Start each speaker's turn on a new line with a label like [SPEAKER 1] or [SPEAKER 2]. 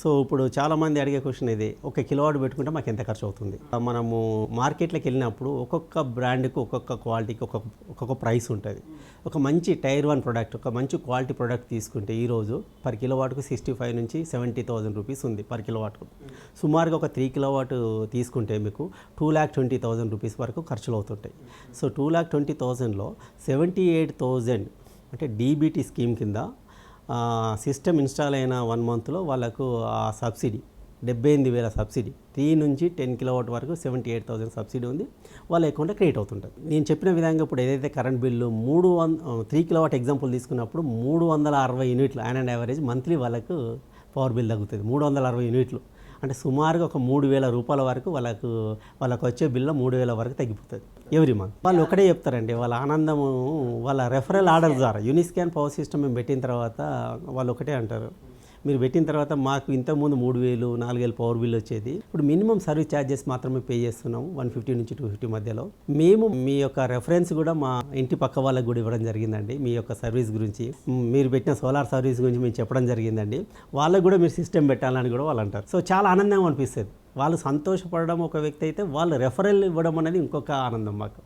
[SPEAKER 1] So ఇప్పుడు చాలామంది అడిగే క్వశ్చన్ ఇది. ఒక కిలోవాట్ పెట్టుకుంటే మాకు ఎంత ఖర్చు అవుతుంది మనము మార్కెట్లోకి వెళ్ళినప్పుడు ఒక్కొక్క బ్రాండ్కి ఒక్కొక్క క్వాలిటీకి ఒక్కొక్క ఒక్కొక్క ప్రైస్ ఉంటుంది. ఒక మంచి టైర్ వన్ ప్రోడక్ట్ ఒక మంచి క్వాలిటీ ప్రోడక్ట్ తీసుకుంటే ఈరోజు పర్ కిలోవాట్కు సిక్స్టీ ఫైవ్ నుంచి సెవెంటీ థౌసండ్ రూపీస్ ఉంది పర్ కిలోవాట్కు. సుమారుగా ఒక త్రీ కిలోవాట్ తీసుకుంటే మీకు two lakh twenty thousand rupees వరకు ఖర్చులు అవుతుంటాయి సో టూ ల్యాక్ ట్వంటీ థౌసండ్లో సెవెంటీ ఎయిట్ థౌజండ్ అంటే డీబీటీ స్కీమ్ కింద సిస్టమ్ ఇన్స్టాల్ అయిన వన్ మంత్లో వాళ్ళకు ఆ సబ్సిడీ డెబ్బై ఎనిమిది వేల సబ్సిడీ. త్రీ నుంచి టెన్ కిలోవాట్ వరకు సెవెంటీ ఎయిట్ థౌసండ్ సబ్సిడీ ఉంది. వాళ్ళ అకౌంట్లో క్రియేట్ అవుతుంటుంది. నేను చెప్పిన విధంగా ఇప్పుడు ఏదైతే కరెంట్ బిల్లు మూడు వంద త్రీ కిలోవాట్ ఎగ్జాంపుల్ తీసుకున్నప్పుడు మూడు వందల అరవై యూనిట్లు యాన్ అండ్ యావరేజ్ మంత్లీ వాళ్ళకు పవర్ బిల్ తగ్గుతుంది. మూడు వందల అరవై యూనిట్లు. అంటే సుమారుగా ఒక మూడు వేల రూపాయల వరకు వాళ్ళకు వాళ్ళకు వచ్చే బిల్లు మూడు వేల వరకు తగ్గిపోతుంది. Every month. వాళ్ళు ఒకటే చెప్తారండి వాళ్ళ ఆనందము వాళ్ళ రెఫరల్ ఆర్డర్ ద్వారా యూనిస్కాన్ పవర్ సిస్టమ్ మేము పెట్టిన తర్వాత వాళ్ళు ఒకటే అంటారు. మీరు పెట్టిన తర్వాత మాకు ఇంతకుముందు మూడు వేలు నాలుగు వేలు పవర్ బిల్ వచ్చేది. ఇప్పుడు మినిమం సర్వీస్ ఛార్జెస్ మాత్రమే పే చేస్తున్నాం వన్ ఫిఫ్టీ నుంచి టూ ఫిఫ్టీ మధ్యలో. మేము మీ యొక్క రెఫరెన్స్ కూడా మా ఇంటి పక్క వాళ్ళకి కూడా ఇవ్వడం జరిగిందండి మీ యొక్క సర్వీస్ గురించి. మీరు పెట్టిన సోలార్ సర్వీస్ గురించి మేము చెప్పడం జరిగిందండి. వాళ్ళకు కూడా మీరు సిస్టమ్ పెట్టాలని కూడా వాళ్ళు అంటారు. సో చాలా ఆనందంగా అనిపిస్తుంది. వాళ్ళు సంతోషపడడం ఒక వ్యక్తి అయితే వాళ్ళు రెఫరల్ ఇవ్వడం అనేది ఇంకొక ఆనందం మాకు.